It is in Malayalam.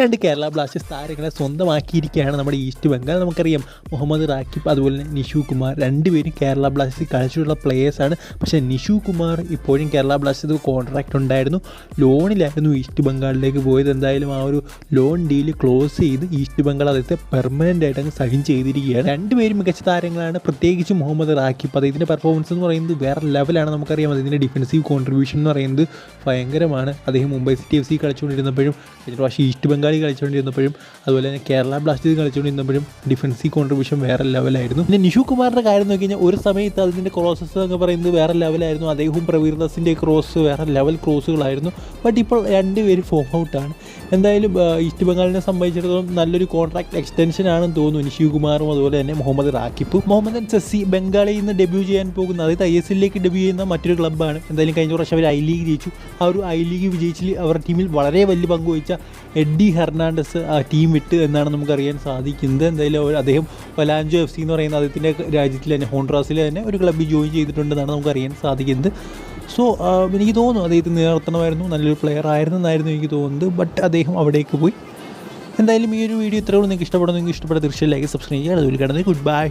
രണ്ട് കേരള ബ്ലാസ്റ്റേഴ്സ് താരങ്ങളെ സ്വന്തമാക്കിയിരിക്കുകയാണ് നമ്മുടെ ഈസ്റ്റ് ബംഗാൾ നമുക്കറിയാം മുഹമ്മദ് റാക്കിബ് അതുപോലെ തന്നെ നിഷു കുമാർ രണ്ടുപേരും കേരള ബ്ലാസ്റ്റേഴ്സ് കളിച്ചിട്ടുള്ള പ്ലേയേഴ്സാണ് പക്ഷേ നിഷു കുമാർ ഇപ്പോഴും കേരള ബ്ലാസ്റ്റേഴ്സ് കോൺട്രാക്റ്റ് ഉണ്ടായിരുന്നു. ലോണിലായിരുന്നു ഈസ്റ്റ് ബംഗാളിലേക്ക് പോയത്. എന്തായാലും ആ ഒരു ലോൺ ഡീൽ ക്ലോസ് ചെയ്ത് ഈസ്റ്റ് ബംഗാൾ അദ്ദേഹത്തെ പെർമനന്റ് ആയിട്ട് അങ്ങ് സൈൻ ചെയ്തിരിക്കുകയാണ്. രണ്ടുപേരും മികച്ച താരങ്ങളാണ്. പ്രത്യേകിച്ച് മുഹമ്മദ് റാക്കിബ് അദ്ദേഹത്തിന്റെ പെർഫോമൻസ് എന്ന് പറയുന്നത് വേറെ ലെവലാണ് നമുക്കറിയാം. അതിന്റെ ഡിഫൻസീവ് കോൺട്രിബ്യൂഷൻ എന്ന് പറയുന്നത് ഭയങ്കരമാണ്. അദ്ദേഹം മുംബൈ സിറ്റി എഫ് സി കളിച്ചുകൊണ്ടിരുന്നപ്പോഴും ഈസ്റ്റ് ബംഗാളിൽ കളിച്ചുകൊണ്ടിരുന്നപ്പോഴും അതുപോലെ തന്നെ കേരള ബ്ലാസ്റ്റേഴ്സ് കളിച്ചുകൊണ്ടിരുന്നപ്പോഴും ഡിഫൻസീവ് കോൺട്രിബ്യൂഷൻ വേറെ ലെവലായിരുന്നു പിന്നെ നിഷു കുമാറിന്റെ കാര്യം നോക്കി കഴിഞ്ഞാൽ ഒരു സമയത്ത് അതിന്റെ ക്രോസസ് എന്ന് പറയുന്നത് വേറെ ലെവലായിരുന്നു അദ്ദേഹവും പ്രവീർ ദാസിന്റെ ക്രോസ് വേറെ ലെവൽ ക്രോസുകളായിരുന്നു ബട്ട് ഇപ്പോൾ രണ്ടുപേരും ഫോം ഔട്ടാണ് എന്തായാലും ഈസ്റ്റ് ബംഗാളിനെ സംബന്ധിച്ചിടത്തോളം നല്ലൊരു കോൺട്രാക്ട് എക്സ്റ്റൻഷൻ ആണെന്ന് തോന്നുന്നു നിഷു കുമാറും അതുപോലെ തന്നെ മുഹമ്മദ് റാക്കിപ്പും. മുഹമ്മദ് സസ്സി ബംഗാളിൽ നിന്ന് ഡെബ്യൂ ചെയ്യാൻ പോകുന്ന അതായത് ഐ എസ് എല്ലിലേക്ക് ഡെബ്യൂ ചെയ്യുന്ന മറ്റൊരു ക്ലബ്ബാണ് എന്തായാലും കഴിഞ്ഞ പ്രാവശ്യം അവർ ഐ ലീഗ് ജയിച്ചു. ആ ഒരു ഐ ലീഗ് വിജയിച്ചിൽ അവരുടെ ടീമിൽ വളരെ വലിയ പങ്ക് വഹിച്ച എഡ്ഡി ഹെർണാണ്ടസ് ആ ടീം വിട്ട് എന്നാണ് നമുക്കറിയാൻ സാധിക്കുന്നത്. എന്തായാലും അദ്ദേഹം ഒലാഞ്ചോ എഫ് സി എന്ന് പറയുന്ന അദ്ദേഹത്തിന്റെ രാജ്യത്തിൽ തന്നെ ഹോൺട്രാസിൽ തന്നെ ഒരു ക്ലബ്ബിൽ ജോയിൻ ചെയ്തിട്ടുണ്ടെന്നാണ് നമുക്കറിയാൻ സാധിക്കുന്നത്. സോ എനിക്ക് തോന്നുന്നു അദ്ദേഹത്തിന് നിലനിർത്തണമായിരുന്നു നല്ലൊരു പ്ലെയർ ആയിരുന്നു എന്നായിരുന്നു എനിക്ക് തോന്നുന്നത്. ബട്ട് അദ്ദേഹം അവിടേക്ക് പോയി. എന്തായാലും ഈ ഒരു വീഡിയോ ഇത്രയോളം നിങ്ങൾക്ക് ഇഷ്ടപ്പെടുന്നു നിങ്ങൾക്ക് ഇഷ്ടപ്പെട്ട തീർച്ചയായും ലൈക്ക് സബ്സ്ക്രൈബ് ചെയ്യുക. അതുപോലെ കിടന്നത് ഗുഡ് ബൈ